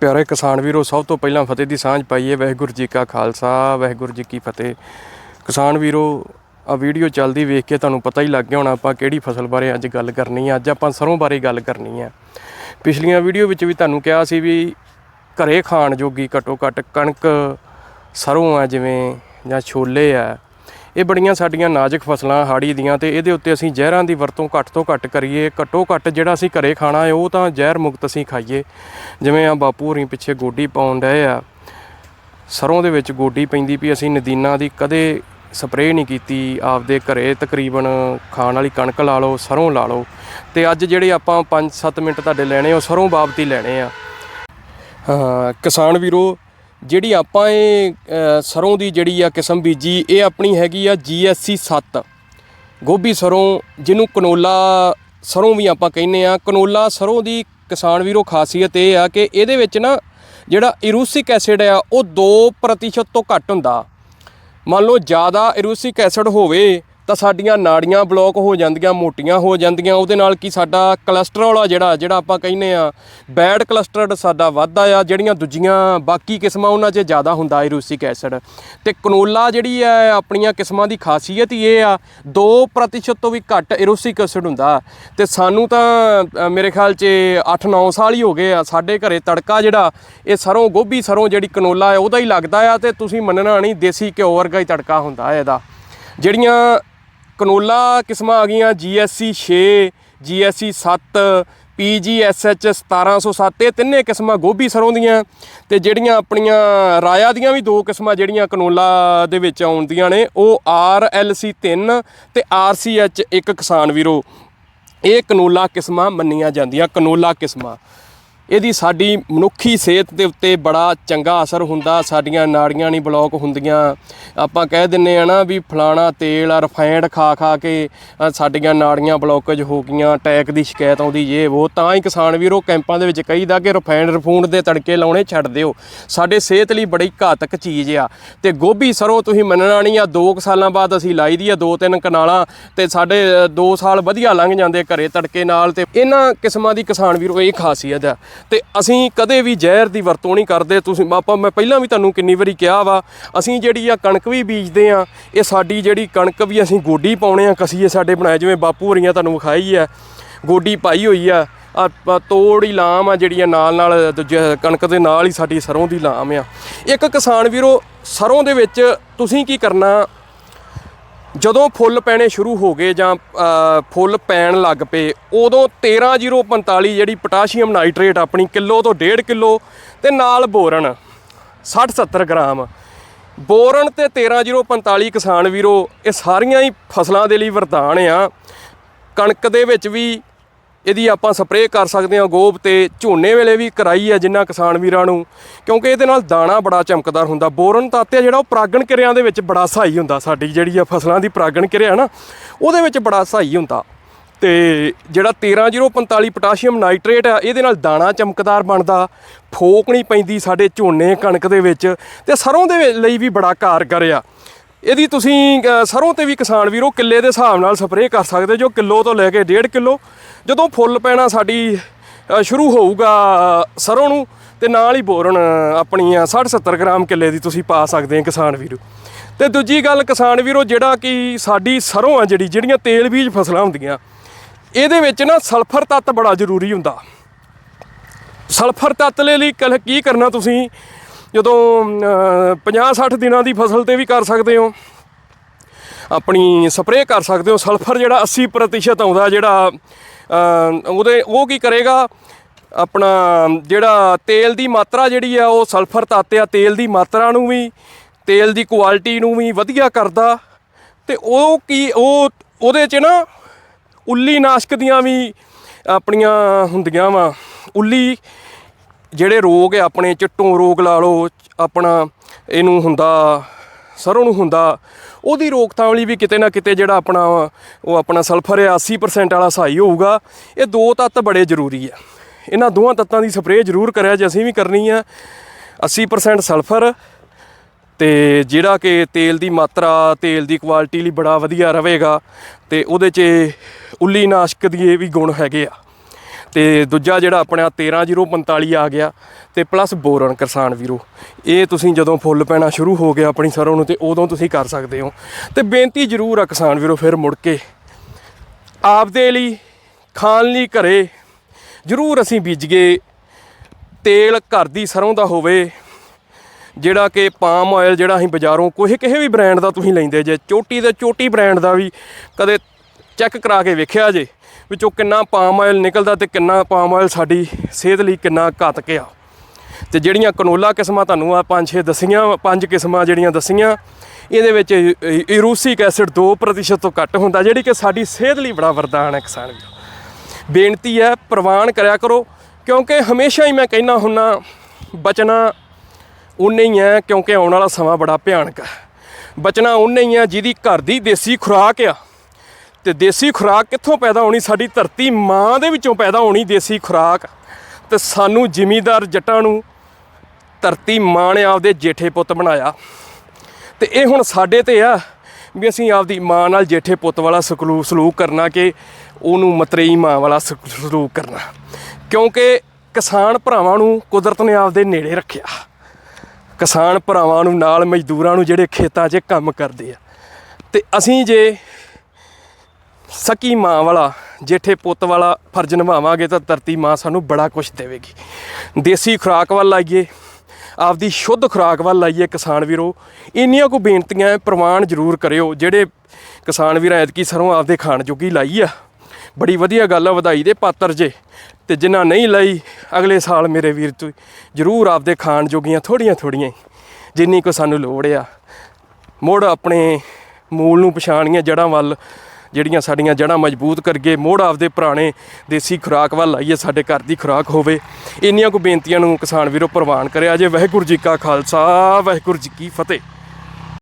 ਪਿਆਰੇ ਕਿਸਾਨ ਵੀਰੋ, ਸਭ ਤੋਂ ਪਹਿਲਾਂ ਫਤਿਹ ਦੀ ਸਾਂਝ ਪਾਈਏ। ਵਾਹਿਗੁਰੂ ਜੀ ਕਾ ਖਾਲਸਾ, ਵਾਹਿਗੁਰੂ ਜੀ ਕੀ ਫਤਿਹ। ਕਿਸਾਨ ਵੀਰੋ ਆ ਵੀਡੀਓ ਚੱਲਦੀ ਵੇਖ ਕੇ ਤੁਹਾਨੂੰ ਪਤਾ ਹੀ ਲੱਗ ਗਿਆ ਹੋਣਾ, ਆਪਾਂ ਕਿਹੜੀ ਫਸਲ ਬਾਰੇ ਅੱਜ ਗੱਲ ਕਰਨੀ ਹੈ ਅੱਜ ਆਪਾਂ ਸਰੋਂ ਬਾਰੇ ਗੱਲ ਕਰਨੀ ਹੈ ਪਿਛਲੀਆਂ ਵੀਡੀਓ ਵਿੱਚ ਵੀ ਤੁਹਾਨੂੰ ਕਿਹਾ ਸੀ ਵੀ ਘਰੇ ਖਾਣ ਜੋਗੀ ਘੱਟੋ ਘੱਟ ਕਣਕ ਸਰੋਂ ਆ, ਜਿਵੇਂ ਜਾਂ ਛੋਲੇ ਆ। ਇਹ ਬੜੀਆਂ ਸਾਡੀਆਂ ਨਾਜ਼ੁਕ ਫਸਲਾਂ ਹਾੜੀ ਦੀਆਂ ਤੇ ਇਹਦੇ ਉੱਤੇ ਅਸੀਂ ਜ਼ਹਿਰਾਂ ਦੀ ਵਰਤੋਂ ਘੱਟ ਤੋਂ ਘੱਟ ਕਰੀਏ, ਘੱਟੋ ਘੱਟ ਜਿਹੜਾ ਅਸੀਂ ਘਰੇ ਖਾਣਾ ਹੈ ਉਹ ਤਾਂ ਜ਼ਹਿਰ ਮੁਕਤ ਅਸੀਂ ਖਾਈਏ। ਜਿਵੇਂ ਆ ਬਾਪੂ ਹੋਰੀ ਪਿੱਛੇ ਗੋਡੀ ਪਾਉਣ ਡਏ ਆ, ਸਰੋਂ ਦੇ ਵਿੱਚ ਗੋਡੀ ਪੈਂਦੀ ਵੀ ਅਸੀਂ ਨਦੀਨਾ ਦੀ ਕਦੇ ਸਪਰੇਅ ਨਹੀਂ ਕੀਤੀ, ਆਪਦੇ ਘਰੇ ਤਕਰੀਬਨ ਖਾਣ ਵਾਲੀ ਕਣਕ ਲਾ ਲਓ, ਸਰੋਂ ਲਾ ਲਓ। ਤੇ ਅੱਜ ਜਿਹੜੇ ਆਪਾਂ 5-7 ਮਿੰਟ ਤੁਹਾਡੇ ਲੈਣੇ ਉਹ ਸਰੋਂ ਬਾਬਤ ਲੈਣੇ ਆ। ਹਾਂ, ਕਿਸਾਨ ਵੀਰੋ ਜਿਹੜੀ ਆਪਾਂ ਇਹ ਅ, ਸਰੋਂ ਦੀ ਜਿਹੜੀ ਆ ਕਿਸਮ ਬੀਜੀ ਇਹ ਆਪਣੀ ਹੈਗੀ ਆ GSC 7 ਗੋਭੀ ਸਰੋਂ ਜਿਹਨੂੰ ਕਨੋਲਾ ਸਰੋਂ ਵੀ ਆਪਾਂ ਕਹਿੰਦੇ ਆ। ਕਨੋਲਾ ਸਰੋਂ ਦੀ ਕਿਸਾਨ ਵੀਰੋ ਖਾਸੀਅਤ ਇਹ ਆ ਕਿ ਇਹਦੇ ਵਿੱਚ ਨਾ ਜਿਹੜਾ ਇਰੂਸਿਕ ਐਸਿਡ ਆ ਉਹ 2% ਤੋਂ ਘੱਟ ਹੁੰਦਾ। ਮੰਨ ਲਓ ਜ਼ਿਆਦਾ ਇਰੂਸਿਕ ਐਸਿਡ ਹੋਵੇ ਤਾਂ ਸਾਡੀਆਂ ਨਾੜੀਆਂ ਬਲੌਕ ਹੋ ਜਾਂਦੀਆਂ, ਮੋਟੀਆਂ ਹੋ ਜਾਂਦੀਆਂ, ਉਹਦੇ ਨਾਲ ਕੀ ਸਾਡਾ ਕੋਲੇਸਟ੍ਰੋਲ ਆ ਜਿਹੜਾ ਜਿਹੜਾ ਆਪਾਂ ਕਹਿੰਦੇ ਆ ਬੈਡ ਕੋਲੇਸਟ੍ਰੋਲ ਸਾਡਾ ਵੱਧਦਾ ਆ, ਜਿਹੜੀਆਂ ਦੂਜੀਆਂ ਬਾਕੀ ਕਿਸਮਾਂ ਉਹਨਾਂ 'ਚ ਜ਼ਿਆਦਾ ਹੁੰਦਾ ਇਰੂਸਿਕ ਐਸਿਡ ਤੇ ਕਨੋਲਾ ਜਿਹੜੀ ਹੈ ਆਪਣੀਆਂ ਕਿਸਮਾਂ ਦੀ ਖਾਸੀਅਤ ਹੀ ਇਹ ਆ 2% ਤੋਂ ਵੀ ਘੱਟ ਇਰੂਸਿਕ ਐਸਿਡ ਹੁੰਦਾ। ਤੇ ਸਾਨੂੰ ਤਾਂ ਮੇਰੇ ਖਿਆਲ 'ਚ 8-9 ਸਾਲ ਹੀ ਹੋ ਗਏ ਆ, ਸਾਡੇ ਘਰੇ ਤੜਕਾ ਜਿਹੜਾ, ਇਹ ਸਰੋਂ ਗੋਭੀ ਸਰੋਂ ਜਿਹੜੀ ਕਨੋਲਾ ਹੈ ਉਹਦਾ ਹੀ ਲੱਗਦਾ ਆ, ਤੇ ਤੁਸੀਂ ਮੰਨਣਾ ਨਹੀਂ, ਦੇਸੀ ਘਿਓ ਵਰਗਾ ਹੀ ਤੜਕਾ ਹੁੰਦਾ ਹੈ ਇਹਦਾ। ਜਿਹੜੀਆਂ ਕਨੋਲਾ ਕਿਸਮਾਂ ਆ ਗਈਆਂ GSC 6 GSC 7 PGSH 1707 ਇਹ ਤਿੰਨੇ ਕਿਸਮਾਂ ਗੋਭੀ ਸਰੋਂ ਦੀਆਂ ਤੇ ਜਿਹੜੀਆਂ ਆਪਣੀਆਂ ਰਾਇਆ ਦੀਆਂ ਵੀ ਦੋ ਕਿਸਮਾਂ ਜਿਹੜੀਆਂ ਕਨੋਲਾ ਦੇ ਵਿੱਚ ਆਉਂਦੀਆਂ ਨੇ, ਉਹ RLC 3 ਤੇ RCH 1 ਕਿਸਾਨ ਵੀਰੋ। ਇਹ ਕਨੋਲਾ ਕਿਸਮਾਂ ਮੰਨੀਆਂ ਜਾਂਦੀਆਂ, ਕਨੋਲਾ ਕਿਸਮਾਂ। ਇਹਦੀ ਸਾਡੀ ਮਨੁੱਖੀ ਸਿਹਤ ਦੇ ਉੱਤੇ ਬੜਾ ਚੰਗਾ ਅਸਰ ਹੁੰਦਾ। ਸਾਡੀਆਂ ਨਾੜੀਆਂ ਨਹੀਂ ਬਲੌਕ ਹੁੰਦੀਆਂ। ਆਪਾਂ ਕਹਿ ਦਿੰਨੇ ਆ ਨਾ ਵੀ ਫਲਾਣਾ ਤੇਲ ਆ ਰਿਫਾਈਨਡ ਖਾ ਖਾ ਕੇ ਸਾਡੀਆਂ ਨਾੜੀਆਂ ਬਲੌਕੇਜ ਹੋ ਗਈਆਂ, ਅਟੈਕ ਦੀ ਸ਼ਿਕਾਇਤ ਆਉਂਦੀ ਇਹ ਉਹ ਤਾਂ ਹੀ ਕਿਸਾਨ ਵੀਰੋ ਕੈਂਪਾਂ ਦੇ ਵਿੱਚ ਕਹੀਦਾ ਕਿ ਰਿਫਾਈਨਡ ਰਫੂਨਡ ਦੇ ਤੜਕੇ ਲਾਉਣੇ ਛੱਡ ਦਿਓ। ਸਾਡੇ ਸਿਹਤ ਲਈ ਬੜੀ ਘਾਤਕ ਚੀਜ਼ ਆ। ਤੇ ਗੋਭੀ ਸਰੋਂ ਤੁਸੀਂ ਮੰਨਣਾ ਨਹੀਂ ਆ 2 ਸਾਲਾਂ ਬਾਅਦ ਅਸੀਂ ਲਾਈ ਦੀ ਆ, ਦੋ ਤਿੰਨ ਕਨਾਲਾਂ ਤੇ ਸਾਡੇ 2 ਸਾਲ ਵਧੀਆ ਲੰਘ ਜਾਂਦੇ ਘਰੇ ਤੜਕੇ ਨਾਲ ਤੇ ਇਹਨਾਂ ਕਿਸਮਾਂ ਦੀ ਕਿਸਾਨ ਵੀਰੋ ਇਹ ਖਾਸੀਅਤ ਆ। ਤੇ ਅਸੀਂ ਕਦੇ ਵੀ ਜ਼ਹਿਰ ਦੀ ਵਰਤੋਂ ਨਹੀਂ ਕਰਦੇ। ਤੁਸੀਂ ਆਪਾਂ, ਮੈਂ ਪਹਿਲਾਂ ਵੀ ਤੁਹਾਨੂੰ ਕਿੰਨੀ ਵਾਰੀ ਕਿਹਾ ਵਾ, ਅਸੀਂ ਜਿਹੜੀ ਆ ਕਣਕ ਵੀ ਬੀਜਦੇ ਆ, ਇਹ ਸਾਡੀ ਜਿਹੜੀ ਕਣਕ ਵੀ ਅਸੀਂ ਗੋਡੀ ਪਾਉਣੇ ਆ, ਕਸੀਏ ਸਾਡੇ ਬਣਾਏ, ਜਿਵੇਂ ਬਾਪੂ ਹੋਰੀਆਂ ਤੁਹਾਨੂੰ ਵਿਖਾਈ ਆ, ਗੋਡੀ ਪਾਈ ਹੋਈ ਆ ਤੋੜ ਹੀ ਲਾਮ ਆ ਜਿਹੜੀਆਂ ਨਾਲ ਨਾਲ, ਦੂਜੇ ਕਣਕ ਦੇ ਨਾਲ ਹੀ ਸਾਡੀ ਸਰੋਂ ਦੀ ਲਾਮ ਆ। ਇੱਕ ਕਿਸਾਨ ਵੀਰੋ, ਸਰੋਂ ਦੇ ਵਿੱਚ ਤੁਸੀਂ ਕੀ ਕਰਨਾ ਜਦੋਂ ਫੁੱਲ ਪੈਣੇ ਸ਼ੁਰੂ ਹੋ ਗਏ ਜਾਂ ਫੁੱਲ ਪੈਣ ਲੱਗ ਪਏ, ਉਦੋਂ 13045 ਜਿਹੜੀ ਪੋਟਾਸ਼ੀਅਮ ਨਾਈਟ੍ਰੇਟ ਆਪਣੀ ਕਿਲੋ ਤੋਂ 1.5 ਕਿਲੋ ਤੇ ਨਾਲ ਬੋਰਨ 60 70 ਗ੍ਰਾਮ। ਬੋਰਨ ਤੇ 13045 ਕਿਸਾਨ ਵੀਰੋ, ਇਹ ਸਾਰੀਆਂ ਹੀ ਫਸਲਾਂ ਦੇ ਲਈ ਵਰਦਾਨ ਆ। ਕਣਕ ਦੇ ਵਿੱਚ ਵੀ ਇਹਦੀ ਆਪਾਂ ਸਪਰੇਅ ਕਰ ਸਕਦੇ ਹਾਂ ਗੋਬ ਤੇ ਝੋਨੇ ਵੇਲੇ ਵੀ ਕਰਾਈ ਹੈ ਜਿੰਨਾ ਕਿਸਾਨ ਵੀਰਾਂ ਨੂੰ, ਕਿਉਂਕਿ ਇਹਦੇ ਨਾਲ ਦਾਣਾ ਬੜਾ ਚਮਕਦਾਰ ਹੁੰਦਾ। ਬੋਰਨ ਤੱਤ ਆ ਜਿਹੜਾ ਉਹ ਪਰਾਗਣ ਕਿਰਿਆ ਦੇ ਵਿੱਚ ਬੜਾ ਸਹਾਈ ਹੁੰਦਾ। ਸਾਡੀ ਜਿਹੜੀ ਆ ਫਸਲਾਂ ਦੀ ਪਰਾਗਣ ਕਿਰਿਆ ਨਾ, ਉਹਦੇ ਵਿੱਚ ਬੜਾ ਸਹਾਈ ਹੁੰਦਾ। ਤੇ ਜਿਹੜਾ 13045 ਪੋਟਾਸ਼ੀਅਮ ਨਾਈਟ੍ਰੇਟ ਆ, ਇਹਦੇ ਨਾਲ ਦਾਣਾ ਚਮਕਦਾਰ ਬਣਦਾ। ਫੋਕ ਨਹੀਂ ਪੈਂਦੀ ਸਾਡੇ ਝੋਨੇ ਕਣਕ ਦੇ ਵਿੱਚ, ਤੇ ਸਰੋਂ ਦੇ ਲਈ ਵੀ ਬੜਾ ਕਾਰਗਰ ਆ। ਇਹਦੀ ਤੁਸੀਂ ਅ, ਸਰੋਂ ਤੇ ਵੀ ਕਿਸਾਨ ਵੀਰੋ ਕਿੱਲੇ ਦੇ ਹਿਸਾਬ ਨਾਲ ਸਪਰੇਅ ਕਰ ਸਕਦੇ ਜੋ ਕਿਲੋ ਤੋਂ ਲੈ ਕੇ 1.5 ਕਿਲੋ। ਜਦੋਂ ਫੁੱਲ ਪੈਣਾ ਸਾਡੀ ਸ਼ੁਰੂ ਹੋਊਗਾ ਸਰੋਂ ਨੂੰ ਤੇ ਨਾਲ ਹੀ ਬੋਰਨ ਆਪਣੀਆਂ 60 70 ਗ੍ਰਾਮ ਕਿੱਲੇ ਦੀ ਤੁਸੀਂ ਪਾ ਸਕਦੇ ਆ ਕਿਸਾਨ ਵੀਰੋ। ਤੇ ਦੂਜੀ ਗੱਲ ਕਿਸਾਨ ਵੀਰੋ ਜਿਹੜਾ ਕਿ ਸਾਡੀ ਸਰੋਂ ਆ ਜਿਹੜੀ ਜਿਹੜੀਆਂ ਤੇਲ ਬੀਜ ਫਸਲਾਂ ਹੁੰਦੀਆਂ ਇਹਦੇ ਵਿੱਚ ਨਾ ਸਲਫਰ ਤੱਤ ਬੜਾ ਜ਼ਰੂਰੀ ਹੁੰਦਾ। ਸਲਫਰ ਤੱਤ ਲੈ ਲਈ ਕਲ ਕੀ ਕਰਨਾ ਤੁਸੀਂ? ਜਦੋਂ 50-60 ਦਿਨਾਂ ਦੀ ਫਸਲ ਤੇ ਵੀ ਕਰ ਸਕਦੇ ਹੋ, ਆਪਣੀ ਸਪਰੇਅ ਕਰ ਸਕਦੇ ਹੋ, ਸਲਫਰ ਜਿਹੜਾ 80% ਆਉਂਦਾ ਜਿਹੜਾ ਉਹਦੇ, ਉਹ ਕੀ ਕਰੇਗਾ? ਆਪਣਾ ਜਿਹੜਾ ਤੇਲ ਦੀ ਮਾਤਰਾ ਜਿਹੜੀ ਆ, ਉਹ ਸਲਫਰ ਤੱਤ ਆ, ਤੇਲ ਦੀ ਮਾਤਰਾ ਨੂੰ ਵੀ, ਤੇਲ ਦੀ ਕੁਆਲਿਟੀ ਨੂੰ ਵੀ ਵਧੀਆ ਕਰਦਾ। ਤੇ ਉਹ ਕੀ, ਉਹ, ਉਹਦੇ 'ਚ ਨਾ ਉੱਲੀ ਨਾਸ਼ਕ ਦੀਆਂ ਵੀ ਆਪਣੀਆਂ ਹੁੰਦੀਆਂ ਵਾ, ਉੱਲੀ ਜਿਹੜੇ ਰੋਗ ਆ, ਆਪਣੇ ਚਿੱਟੋਂ ਰੋਗ ਲਾ ਲਓ, ਆਪਣਾ ਇਹਨੂੰ ਹੁੰਦਾ, ਸਰੋਂ ਨੂੰ ਹੁੰਦਾ, ਉਹਦੀ ਰੋਕਥਾਮ ਲਈ ਵੀ ਕਿਤੇ ਨਾ ਕਿਤੇ ਜਿਹੜਾ ਆਪਣਾ ਉਹ ਆਪਣਾ ਸਲਫਰ ਹੈ 80% ਵਾਲਾ ਸਹਾਈ ਹੋਊਗਾ। ਇਹ ਦੋ ਤੱਤ ਬੜੇ ਜ਼ਰੂਰੀ ਆ। ਇਹਨਾਂ ਦੋਵਾਂ ਤੱਤਾਂ ਦੀ ਸਪਰੇਅ ਜ਼ਰੂਰ ਕਰਿਆ ਜੇ ਅਸੀਂ ਵੀ ਕਰਨੀ ਆ। 80% ਸਲਫਰ ਤੇ ਜਿਹੜਾ ਕਿ ਤੇਲ ਦੀ ਮਾਤਰਾ, ਤੇਲ ਦੀ ਕੁਆਲਿਟੀ ਲਈ ਬੜਾ ਵਧੀਆ ਰਹੇਗਾ ਤੇ ਉਹਦੇ 'ਚ ਉੱਲੀ ਨਾਸ਼ਕ ਦੀ ਇਹ ਵੀ ਗੁਣ ਹੈਗੇ ਆ। ਤੇ ਦੂਜਾ ਜਿਹੜਾ ਆਪਣਾ 13045 ਆ ਗਿਆ ਤੇ ਪਲੱਸ ਬੋਰਨ ਕਿਸਾਨ ਵੀਰੋ, ਇਹ ਤੁਸੀਂ ਜਦੋਂ ਫੁੱਲ ਪੈਣਾ ਸ਼ੁਰੂ ਹੋ ਗਿਆ ਆਪਣੀ ਸਰੋਂ ਨੂੰ ਤੇ ਉਦੋਂ ਤੁਸੀਂ ਕਰ ਸਕਦੇ ਹੋ। ਤੇ ਬੇਨਤੀ ਜ਼ਰੂਰ ਆ ਕਿਸਾਨ ਵੀਰੋ ਫਿਰ ਮੁੜ ਕੇ, ਆਪਦੇ ਲਈ, ਖਾਣ ਲਈ ਘਰੇ ਜ਼ਰੂਰ ਅਸੀਂ ਬੀਜੀਏ ਤੇਲ ਘਰ ਦੀ ਸਰੋਂ ਦਾ ਹੋਵੇ, ਜਿਹੜਾ ਕਿ ਪਾਮ ਆਇਲ ਜਿਹੜਾ ਅਸੀਂ ਬਾਜ਼ਾਰੋਂ ਕੋਈ ਕਿਸੇ ਵੀ ਬ੍ਰਾਂਡ ਦਾ ਤੁਸੀਂ ਲੈਂਦੇ ਜੇ, ਚੋਟੀ ਦੇ ਚੋਟੀ ਬ੍ਰਾਂਡ ਦਾ ਵੀ ਕਦੇ ਚੈੱਕ ਕਰਾ ਕੇ ਵੇਖਿਆ ਜੇ। ਵਿੱਚੋਂ ਕਿੰਨਾ ਪਾਮ ਆਇਲ ਨਿਕਲਦਾ ਤੇ ਕਿੰਨਾ ਪਾਮ ਆਇਲ ਸਾਡੀ ਸਿਹਤ ਲਈ ਕਿੰਨਾ ਘਾਤਕ ਆ। ਤੇ ਜਿਹੜੀਆਂ ਕਨੋਲਾ ਕਿਸਮਾਂ ਤੁਹਾਨੂੰ ਆ ਪੰਜ ਛੇ ਦਸੀਆਂ, ਪੰਜ ਕਿਸਮਾਂ ਜਿਹੜੀਆਂ ਦਸੀਆਂ, ਇਹਦੇ ਵਿੱਚ ਇਰੂਸਿਕ ਐਸਿਡ 2% ਤੋਂ ਘੱਟ ਹੁੰਦਾ, ਜਿਹੜੀ ਕਿ ਸਾਡੀ ਸਿਹਤ ਲਈ ਬੜਾ ਵਰਦਾਨ ਹੈ ਕਿਸਾਨ ਵੀਰੋ। ਬੇਨਤੀ ਹੈ, ਪ੍ਰਵਾਨ ਕਰਿਆ ਕਰੋ, ਕਿਉਂਕਿ ਹਮੇਸ਼ਾ ਹੀ ਮੈਂ ਕਹਿਣਾ ਹੁੰਨਾ ਬਚਣਾ ਉਨੇ ਹੀ ਹੈ, ਕਿਉਂਕਿ ਆਉਣ ਵਾਲਾ ਸਮਾਂ ਬੜਾ ਭਿਆਨਕ ਹੈ। ਬਚਣਾ ਉਨੇ ਹੀ ਹੈ, ਜਿਹਦੀ ਘਰ ਦੀ ਦੇਸੀ ਖੁਰਾਕ ਆ ਤੇ ਦੇਸੀ ਖੁਰਾਕ ਕਿੱਥੋਂ ਪੈਦਾ ਹੋਣੀ? ਸਾਡੀ ਧਰਤੀ ਮਾਂ ਦੇ ਵਿੱਚੋਂ ਪੈਦਾ ਹੋਣੀ ਦੇਸੀ ਖੁਰਾਕ। ਤੇ ਸਾਨੂੰ ਜ਼ਿਮੀਦਾਰ ਜੱਟਾਂ ਨੂੰ ਧਰਤੀ ਮਾਂ ਨੇ ਆਪਦੇ ਜੇਠੇ ਪੁੱਤ ਬਣਾਇਆ। ਤੇ ਇਹ ਹੁਣ ਸਾਡੇ ਤੇ ਆ ਵੀ ਅਸੀਂ ਆਪਦੀ ਮਾਂ ਨਾਲ ਜੇਠੇ ਪੁੱਤ ਵਾਲਾ ਸਕਲੂ, ਸਲੂਕ ਕਰਨਾ ਕਿ ਉਹਨੂੰ ਮਤਰੇਈ ਮਾਂ ਵਾਲਾ ਸਲੂਕ ਕਰਨਾ। ਕਿਉਂਕਿ ਕਿਸਾਨ ਭਰਾਵਾਂ ਨੂੰ ਕੁਦਰਤ ਨੇ ਆਪਦੇ ਨੇੜੇ ਰੱਖਿਆ। ਕਿਸਾਨ ਭਰਾਵਾਂ ਨੂੰ ਨਾਲ ਮਜ਼ਦੂਰਾਂ ਨੂੰ ਜਿਹੜੇ ਖੇਤਾਂ 'ਚ ਕੰਮ ਕਰਦੇ ਆ। ਤੇ ਅਸੀਂ ਜੇ ਸਕੀ ਮਾਂ ਵਾਲਾ, ਜੇਠੇ ਪੁੱਤ ਵਾਲਾ ਫਰਜ਼ ਨਿਭਾਵਾਂਗੇ ਤਾਂ ਧਰਤੀ ਮਾਂ ਸਾਨੂੰ ਬੜਾ ਕੁਝ ਦੇਵੇਗੀ। ਦੇਸੀ ਖੁਰਾਕ ਵੱਲ ਲਾਈਏ ਆਪਦੀ ਸ਼ੁੱਧ ਖੁਰਾਕ ਵੱਲ ਲਾਈਏ ਕਿਸਾਨ ਵੀਰੋ। ਇੰਨੀਆਂ ਕੋ ਬੇਨਤੀਆਂ ਪ੍ਰਵਾਨ ਜ਼ਰੂਰ ਕਰਿਓ, ਜਿਹੜੇ ਕਿਸਾਨ ਵੀਰ ਐਤਕੀ ਸਰੋਂ ਆਪਦੇ ਖਾਣ ਜੋਗੀ ਲਾਈ ਆ। ਬੜੀ ਵਧੀਆ ਗੱਲ ਆ, ਵਧਾਈ ਦੇ ਪਾਤਰ ਜੇ। ਤੇ ਜਿਨ੍ਹਾਂ ਨਹੀਂ ਲਈ, ਅਗਲੇ ਸਾਲ ਮੇਰੇ ਵੀਰ ਤੂੰ ਜ਼ਰੂਰ ਆਪਦੇ ਖਾਣ ਜੋਗੀਆਂ ਥੋੜੀਆਂ ਥੋੜੀਆਂ ਜਿੰਨੀ ਕੋ ਸਾਨੂੰ ਲੋੜ ਆ। ਮੁੜ ਆਪਣੇ ਮੂਲ ਨੂੰ ਪਛਾਣੀਆਂ ਜੜਾਂ ਵੱਲ ਜਿਹੜੀਆਂ ਸਾਡੀਆਂ ਜੜਾਂ ਮਜ਼ਬੂਤ ਕਰਕੇ ਮੋੜ ਆਪਦੇ ਪੁਰਾਣੇ ਦੇਸੀ ਖੁਰਾਕ ਵੱਲ ਲਾਈਏ, ਸਾਡੇ ਘਰ ਦੀ ਖੁਰਾਕ ਹੋਵੇ। ਇੰਨੀਆਂ ਕੋ ਬੇਨਤੀਆਂ ਨੂੰ ਕਿਸਾਨ ਵੀਰੋ ਪ੍ਰਵਾਨ ਕਰਿਆ ਜੇ। ਵਾਹਿਗੁਰੂ ਜੀ ਕਾ ਖਾਲਸਾ, ਵਾਹਿਗੁਰੂ ਜੀ ਕੀ ਫਤਿਹ।